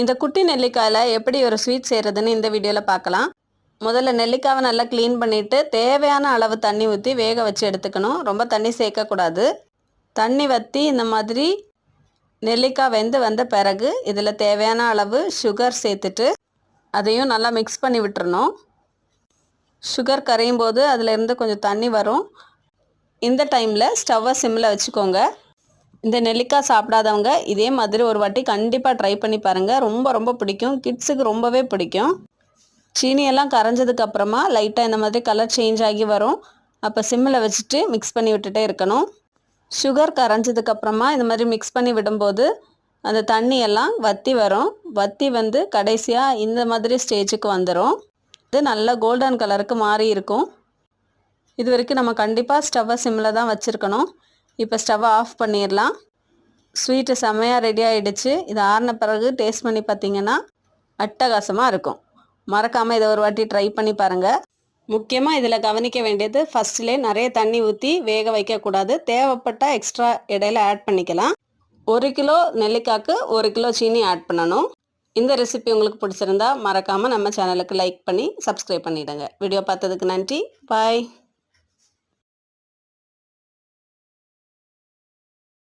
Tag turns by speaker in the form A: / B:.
A: இந்த குட்டி நெல்லிக்காயில் எப்படி ஒரு ஸ்வீட் செய்கிறதுன்னு இந்த வீடியோவில் பார்க்கலாம். முதல்ல நெல்லிக்காவை நல்லா க்ளீன் பண்ணிவிட்டு தேவையான அளவு தண்ணி ஊற்றி வேக வச்சு எடுத்துக்கணும். ரொம்ப தண்ணி சேர்க்கக்கூடாது. தண்ணி வற்றி இந்த மாதிரி நெல்லிக்காய் வெந்து வந்த பிறகு இதில் தேவையான அளவு சுகர் சேர்த்துட்டு அதையும் நல்லா மிக்ஸ் பண்ணி விட்டுறணும். சுகர் கரையும் போது அதிலேருந்து கொஞ்சம் தண்ணி வரும். இந்த டைமில் ஸ்டவ்வை சிம்மில் வச்சுக்கோங்க. இந்த நெல்லிக்காய் சாப்பிடாதவங்க இதே மாதிரி ஒரு வாட்டி கண்டிப்பாக ட்ரை பண்ணி பாருங்கள் ரொம்ப ரொம்ப பிடிக்கும். கிட்ஸுக்கு ரொம்பவே பிடிக்கும். சீனியெல்லாம் கரைஞ்சதுக்கு அப்புறமா லைட்டாக இந்த மாதிரி கலர் சேஞ்ச் ஆகி வரும். அப்போ சிம்மில் வச்சுட்டு மிக்ஸ் பண்ணி விட்டுட்டே இருக்கணும். சுகர் கரைஞ்சதுக்கு அப்புறமா இந்த மாதிரி மிக்ஸ் பண்ணி விடும்போது அந்த தண்ணி எல்லாம் வத்தி வரும். வத்தி வந்து கடைசியாக இந்த மாதிரி ஸ்டேஜுக்கு வந்துடும் இது நல்லா கோல்டன் கலருக்கு மாறி இருக்கும். இது வரைக்கும் நம்ம கண்டிப்பாக ஸ்டவ்வை சிம்மில் தான் வச்சுருக்கணும். இப்போ ஸ்டவ்வை ஆஃப் பண்ணிடலாம். ஸ்வீட்டு செம்மையாக ரெடி ஆகிடுச்சு இது ஆறின பிறகு டேஸ்ட் பண்ணி பார்த்தீங்கன்னா அட்டகாசமாக இருக்கும். மறக்காமல் இதை ஒரு வாட்டி ட்ரை பண்ணி பாருங்கள் முக்கியமாக இதில் கவனிக்க வேண்டியது ஃபஸ்ட்லேயே நிறைய தண்ணி ஊற்றி வேக வைக்கக்கூடாது. தேவைப்பட்டால் எக்ஸ்ட்ரா இடையில ஆட் பண்ணிக்கலாம். ஒரு கிலோ நெல்லிக்காய்க்கு ஒரு கிலோ சீனி ஆட் பண்ணணும். இந்த ரெசிபி உங்களுக்கு பிடிச்சிருந்தா மறக்காமல் நம்ம சேனலுக்கு லைக் பண்ணி சப்ஸ்கிரைப் பண்ணிவிடுங்க வீடியோ பார்த்ததுக்கு நன்றி. பாய்